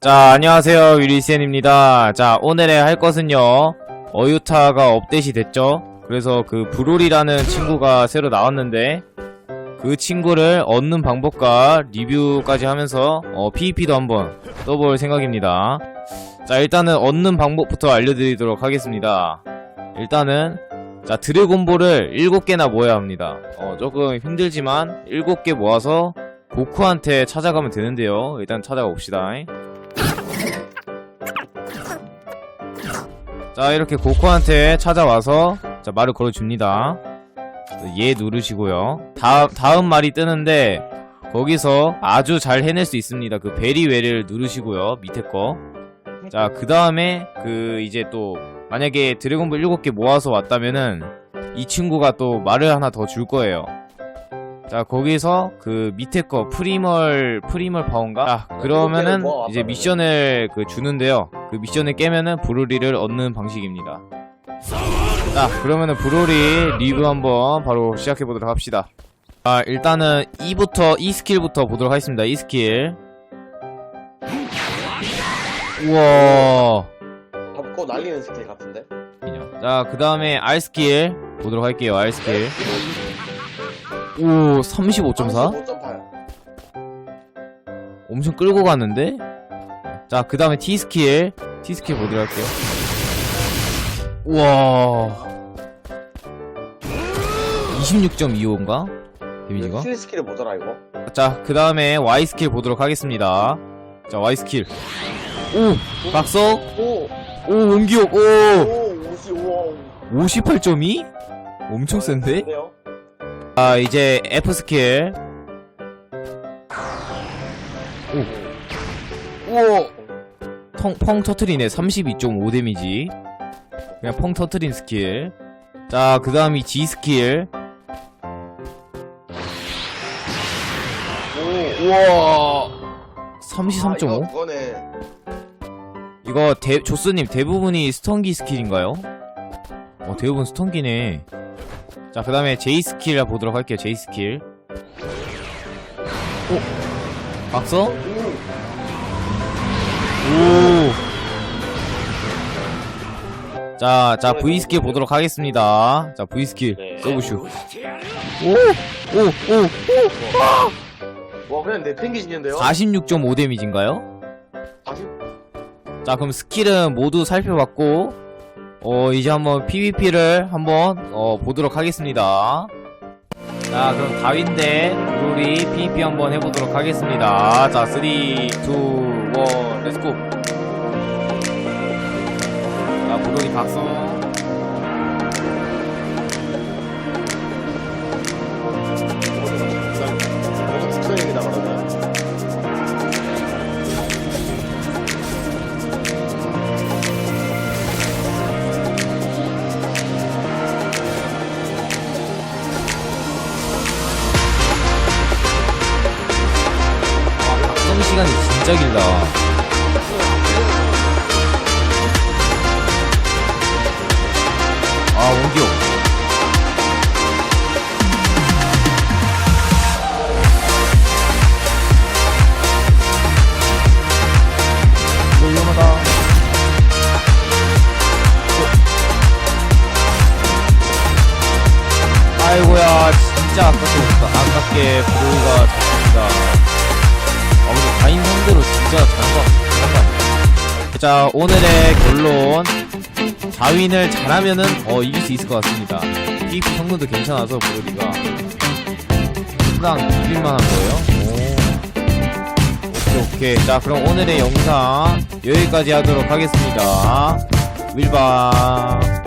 자, 안녕하세요. 윌리센입니다. 자, 오늘의 할 것은요. 어유타가 업데이트 됐죠? 그래서 그 브롤이라는 친구가 새로 나왔는데 그 친구를 얻는 방법과 리뷰까지 하면서 어, PVP도 한번 떠볼 생각입니다. 자, 일단은 얻는 방법부터 알려드리도록 하겠습니다. 일단은 자, 드래곤볼을 7개나 모아야 합니다. 어, 조금 힘들지만 7개 모아서 고쿠한테 찾아가면 되는데요. 일단 찾아가 봅시다. 자 이렇게 고코한테 찾아와서 자 말을 걸어줍니다. 얘 누르시고요. 다음, 다음 말이 뜨는데 거기서 아주 잘 해낼 수 있습니다. 그 베리웨를 누르시고요 밑에 거자 그 다음에 그 이제 또 만약에 드래곤볼 7개 모아서 왔다면은 이 친구가 또 말을 하나 더 줄 거예요 자 거기서 그 밑에 거 프리멀 프리멀 파워인가? 자 그러면은 모아 이제. 미션을 그 주는데요. 그 미션을 깨면은 브로리를 얻는 방식입니다. 자 그러면은 브로리 리뷰 한번 바로 시작해 보도록 합시다. 자 일단은 E부터 E 스킬부터 보도록 하겠습니다. E 스킬. 우와. 덮고 날리는 스킬 같은데? 자 그 다음에 R 스킬 보도록 할게요. R 스킬 오 35.4 35.8 엄청 끌고 갔는데? 자, 그 다음에 T스킬. T스킬 보도록 할게요. 우와. 26.25인가? 데미지가? 킬 스킬을 뭐더라 이거? 자, 그 다음에 Y스킬 보도록 하겠습니다. 자, Y스킬. 오! 각석? 오! 오, 원기옥! 오! 오! 55 58.2? 엄청 센데? 아, 이제 F스킬. 오. 오! 펑, 펑 터트리네. 32.5 데미지. 그냥 펑 터트린 스킬. 자, 그 다음이 G 스킬. 오! 우와! 아, 33.5? 이거 그거네 이거 대, 조스님 대부분이 스턴기 스킬인가요? 어, 대부분 스턴기네. 자, 그 다음에 J 스킬 보도록 할게요. J 스킬. 오! 박서? 오! 자, 자, V 스킬 보도록 하겠습니다. 자, V 스킬. 네. 서브슈. 오! 오! 오! 와 그냥 내팽개지는데요? 46.5 데미지인가요? 40? 자 그럼 스킬은 모두 살펴봤고 어 이제 한번 PVP를 한번 어 보도록 하겠습니다. 자 그럼 다윈대 브로리 PVP 한번 해보도록 하겠습니다. 자 3, 2, 1 렛츠고. 자 브로리 각성 와 각성 시간이 진짜 길다. 아 위험하다. 아이고야 진짜 아깝게 아깝게 브로이가 잡힙니다 아 근데 다인 상대로 진짜 잘한다 잘한다 자 오늘의 결론. 다윈을 잘하면은 어 이길 수 있을 것 같습니다. PVP 성능도 괜찮아서 브로리가 금방 이길만한 거예요. 오. 오케이 자 그럼 오늘의 영상 여기까지 하도록 하겠습니다. 밀바